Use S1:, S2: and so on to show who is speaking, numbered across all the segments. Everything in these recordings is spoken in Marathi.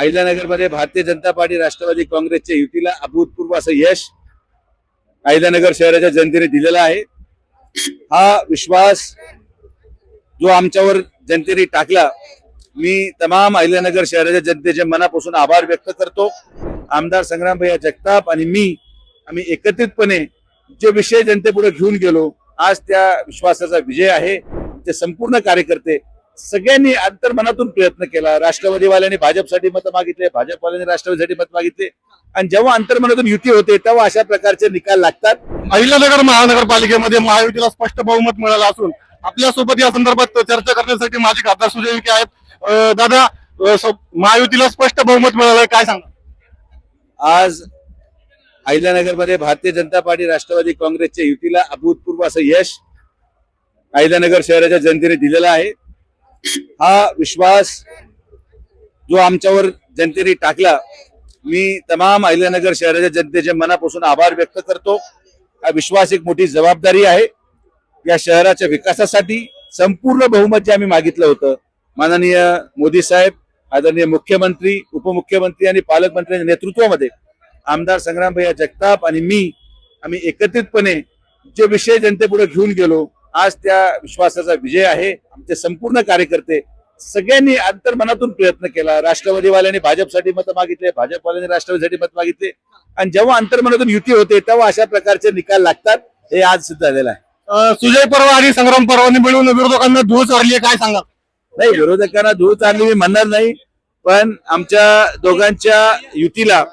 S1: अहिल्यानगरमध्ये भारतीय जनता पार्टी राष्ट्रवादी काँग्रेसच्या युतीला अभूतपूर्व असं यश अहिल्यानगर शहराच्या जनतेने दिलेला आहे. हा विश्वास जो आमच्यावर जनतेने टाकला मी तमाम अहिल्यानगर शहराच्या जनतेचे मनापासून आभार व्यक्त करतो. आमदार संग्राम भैया जगताप आणि मी आम्ही एकत्रितपणे जे विषय जनतेपुढे घेऊन गेलो आज त्या विश्वासाचा विजय आहे. ते संपूर्ण कार्यकर्ते सगळ्यांनी अंतर्मनातून प्रयत्न केला. राष्ट्रवादीवाल्यांनी भाजपसाठी मत मागितले भाजपवाल्यांनी राष्ट्रवादीसाठी मत मागितले. आणि जेव्हा अंतर्मनातून युती होते तेव्हा अशा प्रकारचे निकाल लागतात.
S2: अहिल्यानगर महानगरपालिकेमध्ये महायुतीला स्पष्ट बहुमत मिळालं असून आपल्यासोबत या संदर्भात चर्चा करण्यासाठी माझे खासदार सुजय विखे आहेत. दादा महायुतीला स्पष्ट बहुमत मिळालंय काय सांगा?
S1: आज अहिल्यानगरमध्ये भारतीय जनता पार्टी राष्ट्रवादी काँग्रेसच्या युतीला अभूतपूर्व असं यश अहिल्यानगर शहराच्या जनतेने दिलेला आहे. हा विश्वास जो आमच्यावर जनतेने टाकला मी तमाम अहिल्यानगर शहराच्या जनतेचे मनापासून आभार व्यक्त करतो. हा विश्वास एक मोठी जबाबदारी आहे. या शहराच्या विकासासाठी संपूर्ण बहुमत जे आम्ही मागितलं होतं. माननीय मोदी साहेब आदरणीय मुख्यमंत्री उपमुख्यमंत्री आणि पालकमंत्र्यांच्या नेतृत्वामध्ये आमदार संग्रामभैया जगताप आणि मी आम्ही एकत्रितपणे जे विषय जनतेपुढे घेऊन गेलो आज त्या विश्वासाचा विजय आहे. आमचे संपूर्ण कार्यकर्ते सगळ्यांनी अंतर्मनातून प्रयत्न केला. राष्ट्रवादीवाल्यांनी भाजपसाठी मत मागितले भाजपवाल्यांनी राष्ट्रवादीसाठी मत मागितले. आणि जेव्हा अंतर्मनातून युती होते तेव्हा अशा प्रकारचे निकाल लागतात हे आज सिद्ध झालेलं आहे.
S2: सुजय परवा आणि संग्राम परवानी मिळून विरोधकांना धूळ चारली काय सांगा
S1: नाही विरोधकांना धूळ चालली मी म्हणणार नाही पण आमच्या दोघांच्या युतीला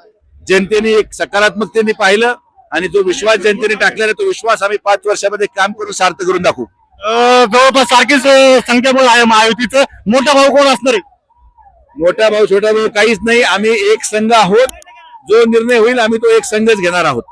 S1: जनतेने एक सकारात्मकतेने पाहिलं. आणि जो विश्वास जनतेने टाकलेला तो विश्वास आम्ही पाच वर्षामध्ये काम करून सार्थ करून दाखवू.
S2: जवळपास सारखीच संख्याबळ आहे महायुतीचं. मोठा भाऊ कोण असणार आहे?
S1: मोठा भाऊ छोटा भाऊ काहीच नाही. आम्ही एक संघ आहोत. जो निर्णय होईल आम्ही तो एक संघच घेणार आहोत.